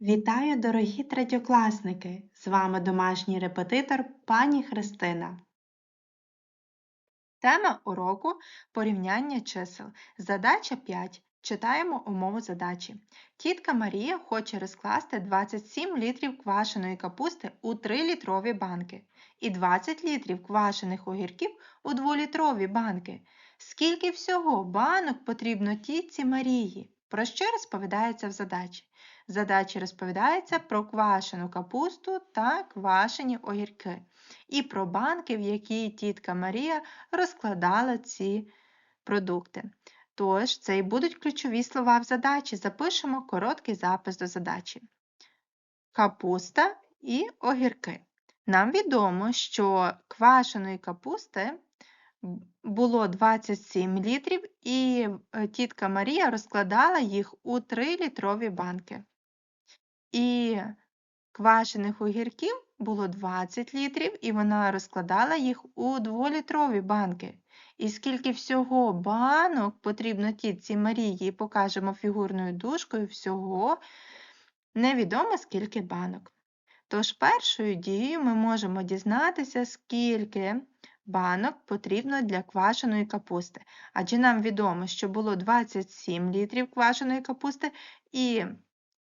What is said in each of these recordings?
Вітаю, дорогі третьокласники! З вами домашній репетитор пані Христина. Тема уроку порівняння чисел. Задача 5. Читаємо умову задачі. Тітка Марія хоче розкласти 27 літрів квашеної капусти у 3-літрові банки і 20 літрів квашених огірків у 2-літрові банки. Скільки всього банок потрібно тітці Марії? Про що розповідається в задачі? В задачі розповідається про квашену капусту та квашені огірки і про банки, в які тітка Марія розкладала ці продукти. Тож, це і будуть ключові слова в задачі. Запишемо короткий запис до задачі. Капуста і огірки. Нам відомо, що квашеної капусти було 27 літрів, і е, тітка Марія розкладала їх у 3-літрові банки. І квашених огірків було 20 літрів, і вона розкладала їх у 2-літрові банки. І скільки всього банок потрібно тітці Марії, покажемо фігурною дужкою, всього невідомо скільки банок. Тож першою дією ми можемо дізнатися, скільки банок потрібно для квашеної капусти. Адже нам відомо, що було 27 літрів квашеної капусти, і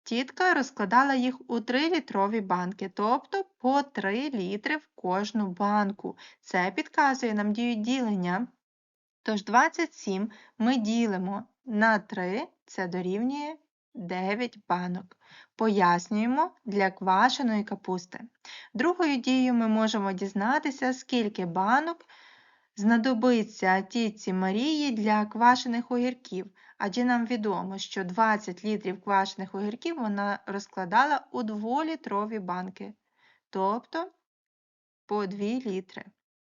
тітка розкладала їх у 3-літрові банки, тобто по 3 літри в кожну банку. Це підказує нам дію ділення. Тож 27 ми ділимо на 3, це дорівнює 9 банок. Пояснюємо для квашеної капусти. Другою дією ми можемо дізнатися, скільки банок знадобиться тітці Марії для квашених огірків, адже нам відомо, що 20 літрів квашених огірків вона розкладала у 2-літрові банки, тобто по 2 літри.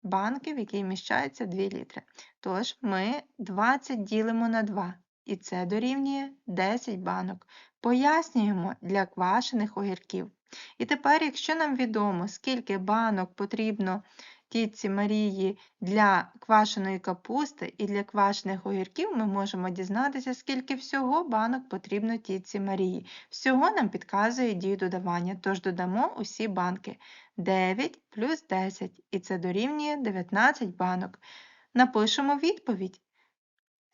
Банки, в якій вміщається 2 літри. Тож ми 20 ділимо на 2, і це дорівнює 10 банок. Пояснюємо для квашених огірків. І тепер, якщо нам відомо, скільки банок потрібно тітці Марії для квашеної капусти і для квашених огірків, ми можемо дізнатися, скільки всього банок потрібно тітці Марії. Всього нам підказує дію додавання, тож додамо усі банки 9 плюс 10, і це дорівнює 19 банок. Напишемо відповідь.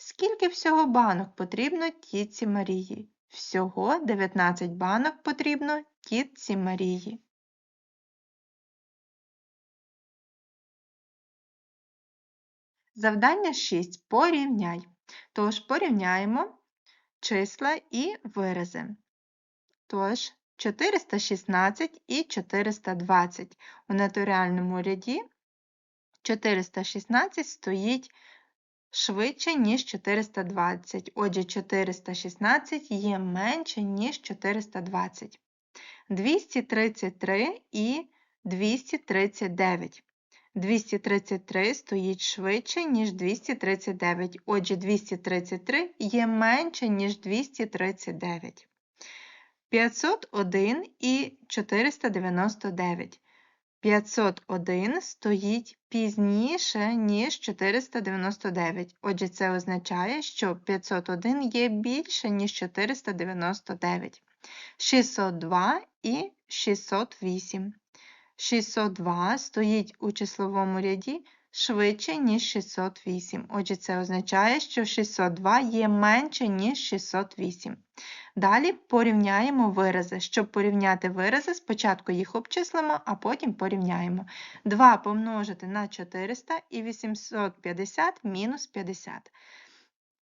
Скільки всього банок потрібно тітці Марії? Всього 19 банок потрібно тітці Марії. Завдання 6. Порівняй. Тож порівняємо числа і вирази. Тож, 416 і 420. У натуральному ряді 416 стоїть швидше, ніж 420. Отже, 416 є менше, ніж 420. 233 і 239. 233 стоїть швидше, ніж 239. Отже, 233 є менше, ніж 239. 501 і 499. 501 стоїть пізніше, ніж 499. Отже, це означає, що 501 є більше, ніж 499. 602 і 608. 602 стоїть у числовому ряді швидше, ніж 608. Отже, це означає, що 602 є менше, ніж 608. Далі порівняємо вирази. Щоб порівняти вирази, спочатку їх обчислимо, а потім порівняємо. 2 помножити на 400 і 850 мінус 50.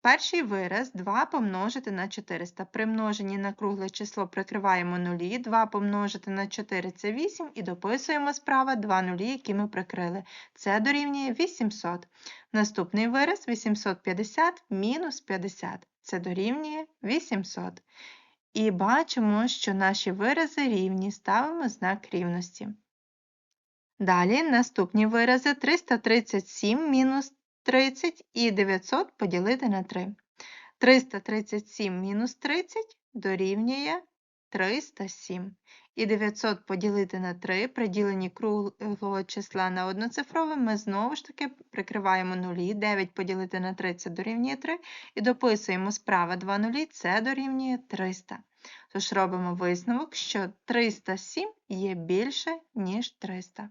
Перший вираз 2 помножити на 400. При множенні на кругле число прикриваємо нулі, 2 помножити на 4 це 8 і дописуємо справа 2 нулі, які ми прикрили. Це дорівнює 800. Наступний вираз 850 мінус 50. Це дорівнює 800. І бачимо, що наші вирази рівні, ставимо знак рівності. Далі наступні вирази 337 мінус 30 і 900 поділити на 3. 337 мінус 30 дорівнює 307. І 900 поділити на 3 при діленні круглого числа на одноцифрове ми знову ж таки прикриваємо нулі. 9 поділити на 3 це дорівнює 3. І дописуємо справа 2 нулі, це дорівнює 300. Тож робимо висновок, що 307 є більше, ніж 300.